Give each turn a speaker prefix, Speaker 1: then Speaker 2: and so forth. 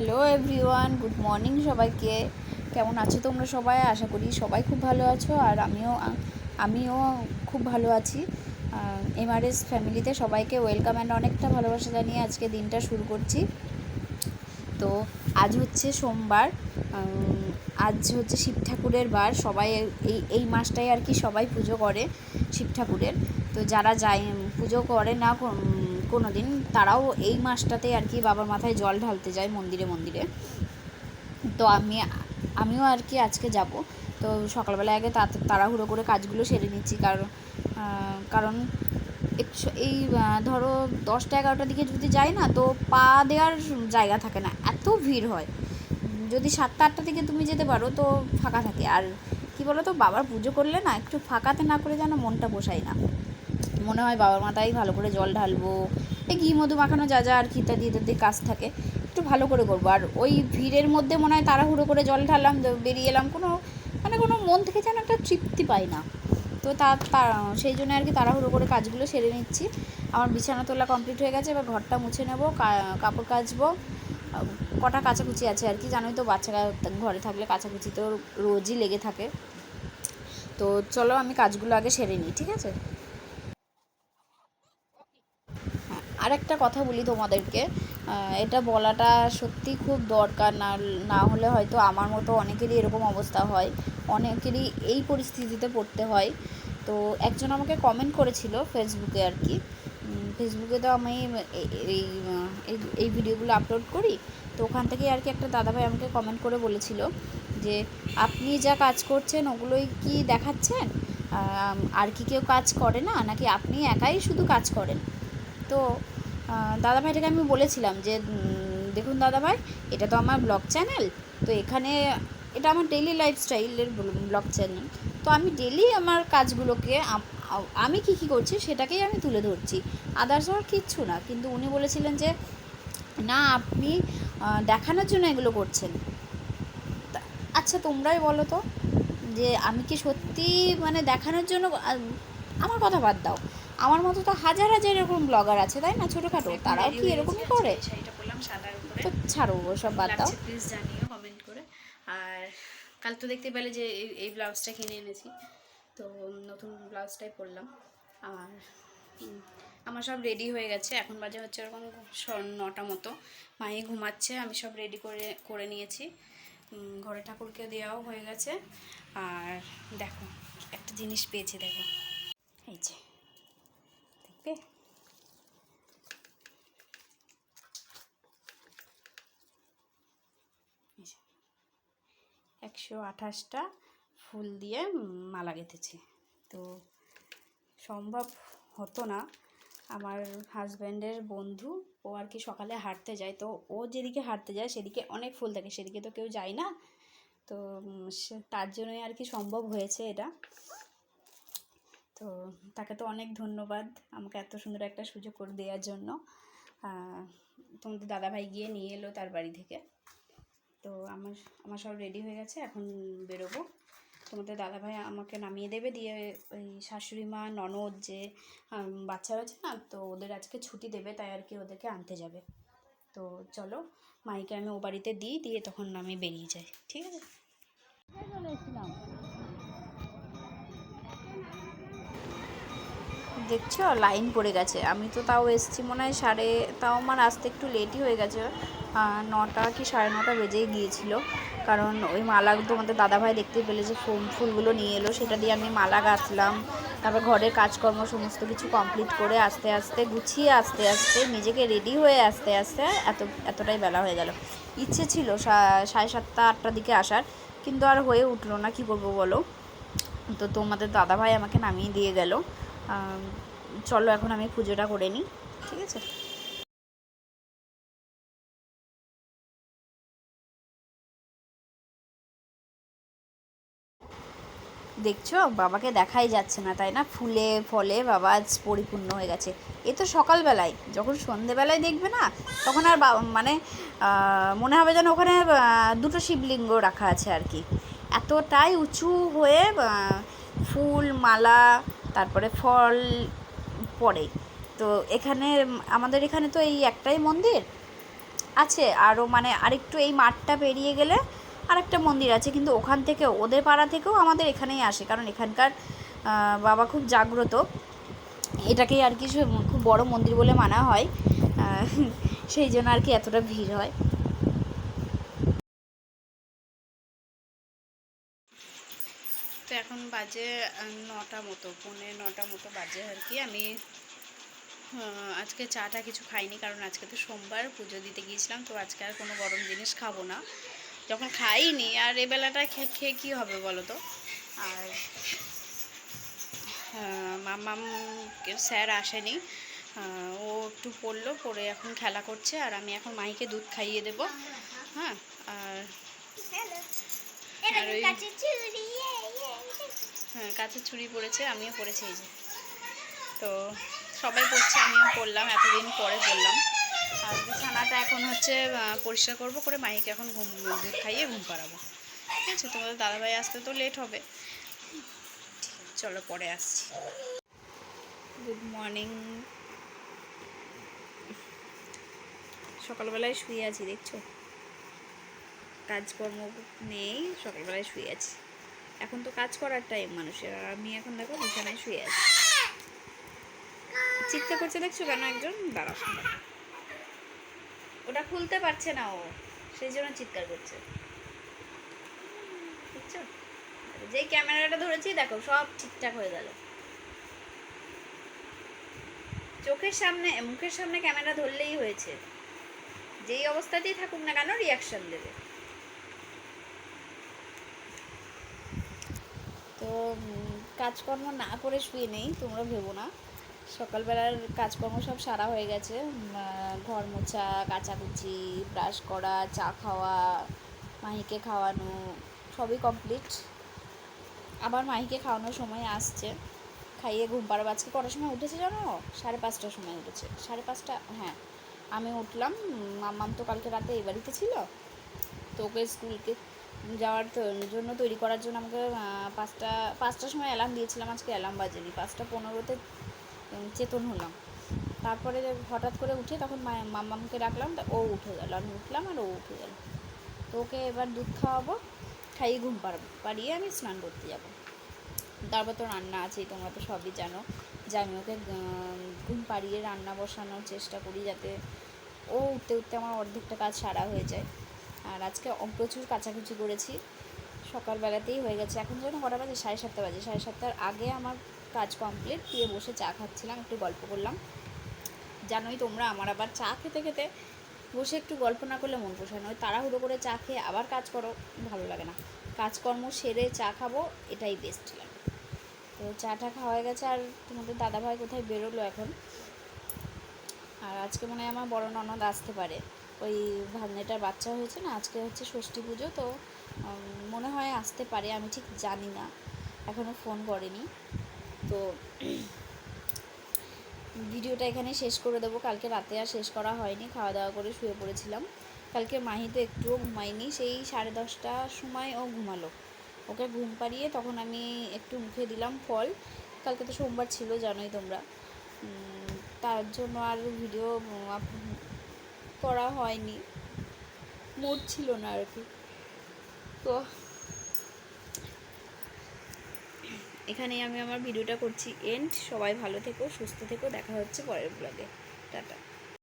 Speaker 1: Hello everyone good morning সবাইকে। কেমন আছো তোমরা সবাই? আশা করি সবাই খুব ভালো আছো, আর আমিও আমিও খুব ভালো আছি। এমআরএস ফ্যামিলিতে সবাইকে ওয়েলকাম অ্যান্ড অনেকটা ভালোবাসা জানিয়ে আজকে দিনটা শুরু করছি। তো আজ হচ্ছে সোমবার। আজ হচ্ছে শিব ঠাকুরের বার। সবাই এই এই মাসটাই আর কি সবাই পুজো করে শিব ঠাকুরের। তো যারা যায়, পুজো করে না কোনো দিন তারাও এই মাসটাতে আর কি বাবার মাথায় জল ঢালতে যায় মন্দিরে মন্দিরে। তো আমি, আমিও আর কি আজকে যাব। তো সকালবেলা আগে তাড়াহুড়ো করে কাজগুলো সেরে নিচ্ছি। কারণ কারণ এই ধরো দশটা, এগারোটার দিকে যদি যাই না, তো পা দেওয়ার জায়গা থাকে না। এত ভিড় হয়। যদি সাতটা, আটটা দিকে তুমি যেতে পারো, তো ফাঁকা থাকে। আর কি বলো তো বাবার পুজো করলে না, একটু ফাঁকাতে না করে যেন মনটা বসায় না। মনে হয় বাবার মাথায় ভালো করে জল ঢালবো। ঘি, মধু মাখানো যা যা আর কি ইত্যাদি ইত্যাদি কাজ থাকে, একটু ভালো করে করব। আর ওই ভিড়ের মধ্যে মনে হয় তাড়াহুড়ো করে জল ঢাললাম বেরিয়ে এলাম, কোনো মানে কোনো মন থেকে যেন একটা তৃপ্তি পাই না। তো তা সেই জন্য আর কি তাড়াহুড়ো করে কাজগুলো সেরে নিচ্ছি। আমার বিছানা তোলা কমপ্লিট হয়ে গেছে, এবার ঘরটা মুছে নেব কাপড় কাচবো। কটা কাচাকুচি আছে আর কি, জানোই তো বাচ্চারা ঘরে থাকলে কাচাকুচি তো রোজই লেগে থাকে। তো চলো আমি কাজগুলো আগে সেরে নিই, ঠিক আছে? আর একটা কথা বলি তোমাদেরকে এটা বলাটা সত্যি খুব দরকার, না না হলে হয়তো আমার মতো অনেকেরই এরকম অবস্থা হয়, অনেকেরই এই পরিস্থিতিতে পড়তে হয়। তো একজন আমাকে কমেন্ট করেছিল ফেসবুকে আর কি ফেসবুকে তো আমি এই- এই ভিডিওগুলো আপলোড করি, তো ওখান থেকে আর কি একটা দাদাভাই আমাকে কমেন্ট করে বলেছিল যে, আপনি যা কাজ করছেন ওগুলোই কি দেখাচ্ছেন? আর কি কেউ কাজ করে না? নাকি আপনি একাই শুধু কাজ করেন? তো দাদাভাইটাকে আমি বলেছিলাম যে দেখুন দাদাভাই, এটা তো আমার ব্লগ চ্যানেল, তো এখানে এটা আমার ডেইলি লাইফস্টাইলের ব্লগ চ্যানেল। তো আমি ডেলি আমার কাজগুলোকে, আমি কী কী করছি সেটাকেই আমি তুলে ধরছি। আদার্স আর কিচ্ছু না, কিন্তু উনি বলেছিলেন যে, না, আপনি দেখানোর জন্য এগুলো করছেন। আচ্ছা তোমরাই বলো তো, যে আমি কি সত্যি মানে দেখানোর জন্য আমার কথা বাদ দাও। আমার মতো তো হাজার হাজার এরকম ব্লগার আছে তাই না? ছোটোখাটো তারাও কি এরকমই করে?
Speaker 2: উপরে।
Speaker 1: তো ছাড়ো সব বাদ দাও।
Speaker 2: প্লিজ জানিও কমেন্ট করে। আর কাল তো দেখতে পেলে যে এই ব্লাউজটা কিনে এনেছি। তো নতুন ব্লাউজটাই পরলাম। আর আমার সব রেডি হয়ে গেছে। এখন বাজে হচ্ছে এরকম নটা মতো। মায়ে ঘুমাচ্ছে আমি সব রেডি করে করে নিয়েছি। ঘরে ঠাকুরকে দেওয়াও হয়ে গেছে। আর দেখো একটা জিনিস পেয়েছি দেখো। এই যে। যে, একশো আঠাশটা ফুল দিয়ে মালা গেঁথেছি। তো সম্ভব হতো না। আমার হাজব্যান্ডের বন্ধু ও আর কি সকালে হাঁটতে যায়। তো ও যেদিকে হাঁটতে যায় সেদিকে অনেক ফুল থাকে। সেদিকে তো কেউ যায় না। তো তার জন্যই আর কি সম্ভব হয়েছে এটা। তো তাকে তো অনেক ধন্যবাদ আমাকে এত সুন্দর একটা সুযোগ করে দেওয়ার জন্য। তোমাদের দাদাভাই গিয়ে নিয়ে এলো তার বাড়ি থেকে। তো আমার আমার সব রেডি হয়ে গেছে, এখন বেরোবো। তোমাদের দাদাভাই আমাকে নামিয়ে দেবে, দিয়ে ওই শাশুড়ি মা, ননদ যে বাচ্চা রয়েছে না, তো ওদের আজকে ছুটি দেবে, তাই আর কি ওদেরকে আনতে যাবে। তো চলো, মাইকে আমি ও বাড়িতে দিই, দিয়ে তখন আমি বেরিয়ে যাই, ঠিক আছে?
Speaker 1: দেখছ? লাইন পড়ে গেছে। আমি তো তাও এসছি মনে হয় সাড়ে, তাও আমার আসতে একটু লেটই হয়ে গেছে। নটা কি সাড়ে নটা বেজেই গিয়েছিল। কারণ ওই মালা তোমাদের দাদাভাই দেখতে পেলে যে ফুল ফুলগুলো নিয়ে এলো, সেটা দিয়ে আমি মালা গাঁথলাম। তারপর ঘরের কাজকর্ম সমস্ত কিছু কমপ্লিট করে আস্তে আস্তে, গুছিয়ে আস্তে আস্তে, নিজেকে রেডি হয়ে আস্তে আস্তে এত, এতটাই বেলা হয়ে গেল। ইচ্ছে ছিল সাড়ে সাতটা, আটটার দিকে আসার। কিন্তু আর হয়ে উঠল না, কি করব বলো? তো তোমাদের দাদাভাই আমাকে নামিয়ে দিয়ে গেল। চলো এখন আমি পুজোটা করে নিই, ঠিক আছে? দেখছ? বাবাকে দেখাই যাচ্ছে না, তাই না? ফুলে, ফলে বাবা আজ পরিপূর্ণ হয়ে গেছে। এ তো সকালবেলায়, যখন সন্ধেবেলায় দেখবে না, তখন আর মানে মনে হবে যেন ওখানে দুটো শিবলিঙ্গ রাখা আছে আর কি। এতটাই উঁচু হয়ে ফুল, মালা, তারপরে ফল পড়ে তো এখানে আমাদের এখানে তো এই একটাই মন্দির
Speaker 3: আছে। আরও মানে আরেকটু এই মাঠটা পেরিয়ে গেলে আরেকটা মন্দির আছে। কিন্তু ওখান থেকে ওদের পাড়া থেকেও আমাদের এখানেই আসে। কারণ এখানকার বাবা খুব জাগ্রত। এটাকেই আর কি খুব বড় মন্দির বলে মানা হয়। সেই জন্য আর কি এতটা ভিড় হয়।
Speaker 1: তো এখন বাজে নটা মতো পৌনে নটা মতো বাজে আর কি। আমি আজকে চাটা কিছু খাইনি কারণ আজকে তো সোমবার পুজো দিতে গিয়েছিলাম তো আজকে আর কোনো গরম জিনিস খাব না। যখন খাইনি আর এ বেলাটা খেয়ে খেয়ে কী হবে বলো তো? আর মামাম স্যার আসেনি ও একটু পড়ল পরে এখন খেলা করছে আর আমি এখন মাইকে দুধ খাইয়ে দেবো। হ্যাঁ আর আর ওই হ্যাঁ কাছে ছুরি পড়েছে আমিও পড়েছি এই যে। তো সবাই পড়ছে আমিও পড়লাম এতদিন পরে পড়লাম আর বিছানাটা এখন হচ্ছে পরিষ্কার করব করে মাইকে এখন ঘুম, দুধ খাইয়ে ঘুম পাড়াবো। ঠিক আছে, তোমাদের দাদাভাই আসতে তো লেট হবে। চলো, পরে আসছি। গুড মর্নিং সকালবেলায় শুয়ে আছি, দেখছ? কাজকর্ম নেই, সকালবেলায় শুয়ে আছি। এখন তো কাজ করার টাইম মানুষের, আর আমি এখন দেখো বিছানায় শুয়ে আছি। চিৎকার করছে দেখছ কেন একজন? দাঁড়াও। ওটা খুলতে পারছে না ও, সেই জন্য চিৎকার করছে। দেখছ? যেই ক্যামেরাটা ধরেছি, দেখো সব ঠিকঠাক হয়ে গেল। চোখের সামনে, মুখের সামনে ক্যামেরা ধরলেই হয়েছে। যেই অবস্থাতেই থাকুক না কেন রিয়াকশন দেবে। তো কাজকর্ম না করে শুয়ে নেই, তোমরা ভেবো না। সকালবেলার কাজকর্ম সব সারা হয়ে গেছে। ঘর মোছা, কাচাকুচি, ব্রাশ করা, চা খাওয়া, মাহিকে খাওয়ানো, সবই কমপ্লিট। আবার মাহিকে খাওয়ানোর সময় আসছে। খাইয়ে ঘুম পাড়াবো। আজকে কটার সময় উঠেছে জানো? সাড়ে পাঁচটার সময় উঠেছে। সাড়ে পাঁচটা হ্যাঁ। আমি উঠলাম। মাম্মাম তো কালকে রাতে এই বাড়িতে ছিল। তো ওকে স্কুলকে যাওয়ার জন্য তৈরি করার জন্য আমাকে পাঁচটা পাঁচটার সময় অ্যালার্ম দিয়েছিলাম আজকে অ্যালার্ম বাজেনি। পাঁচটা পনেরোতে চেতন হলাম। তারপরে হঠাৎ করে উঠে তখন মা- মাম্মামকে ডাকলাম, তা ও উঠে গেল। আমি উঠলাম আর ও উঠে গেল। তো ওকে এবার দুধ খাওয়াবো, খাইয়ে ঘুম পাড়াবো পাড়িয়ে আমি স্নান করতে যাব। তারপর তো রান্না আছেই, তোমরা তো সবই জানো। যে আমি ওকে ঘুম পাড়িয়ে রান্না বসানোর চেষ্টা করি যাতে ও উঠতে উঠতে আমার অর্ধেকটা কাজ সারা হয়ে যায়। আর আজকে প্রচুর কাচাকুচি করেছি। সকালবেলাতেই হয়ে গেছে। এখন যেন কটা বাজে সাড়ে সাতটা বাজে। সাড়ে সাতটার আগে আমার কাজ কমপ্লিট দিয়ে বসে চা খাচ্ছিলাম, একটু গল্প করলাম। জানোই তোমরা, আমার আবার চা খেতে খেতে বসে একটু গল্প না করলে মন পোষায় না। ওই তাড়াহুড়ো করে চা খেয়ে আবার কাজ করো, ভালো লাগে না। কাজকর্ম সেরে চা খাব, এটাই বেস্ট লাগে। তো চা চাটা খাওয়া হয়ে গেছে আর তোমাদের দাদাভাই কোথায় বেরোলো এখন? আর আজকে মনে হয় আমার বড় ননদ আসতে পারে। ওই ভাগ্নেটার বাচ্চা হয়েছে না, আজকে হচ্ছে ষষ্ঠী পুজো, তো মনে হয় আসতে পারে, আমি ঠিক জানি না এখনও ফোন করেনি। তো, ভিডিওটা এখানে শেষ করে দেবো, কালকে রাতে আর শেষ করা হয়নি খাওয়া দাওয়া করে শুয়ে পড়েছিলাম। কালকে মাহি তো একটুও ঘুমায়নি, সেই সাড়ে দশটার সময় ও ঘুমালো। ওকে ঘুম পাড়িয়ে তখন আমি একটু মুখে দিলাম ফল। কালকে তো সোমবার ছিল, জানোই তোমরা। তার জন্য আর ভিডিও করা হয়নি। মুড ছিল না আর কি। তো এখানেই আমি আমার ভিডিওটা করছি। এন্ড সবাই ভালো থেকো, সুস্থ থেকো। দেখা হচ্ছে পরের ব্লগে টাটা।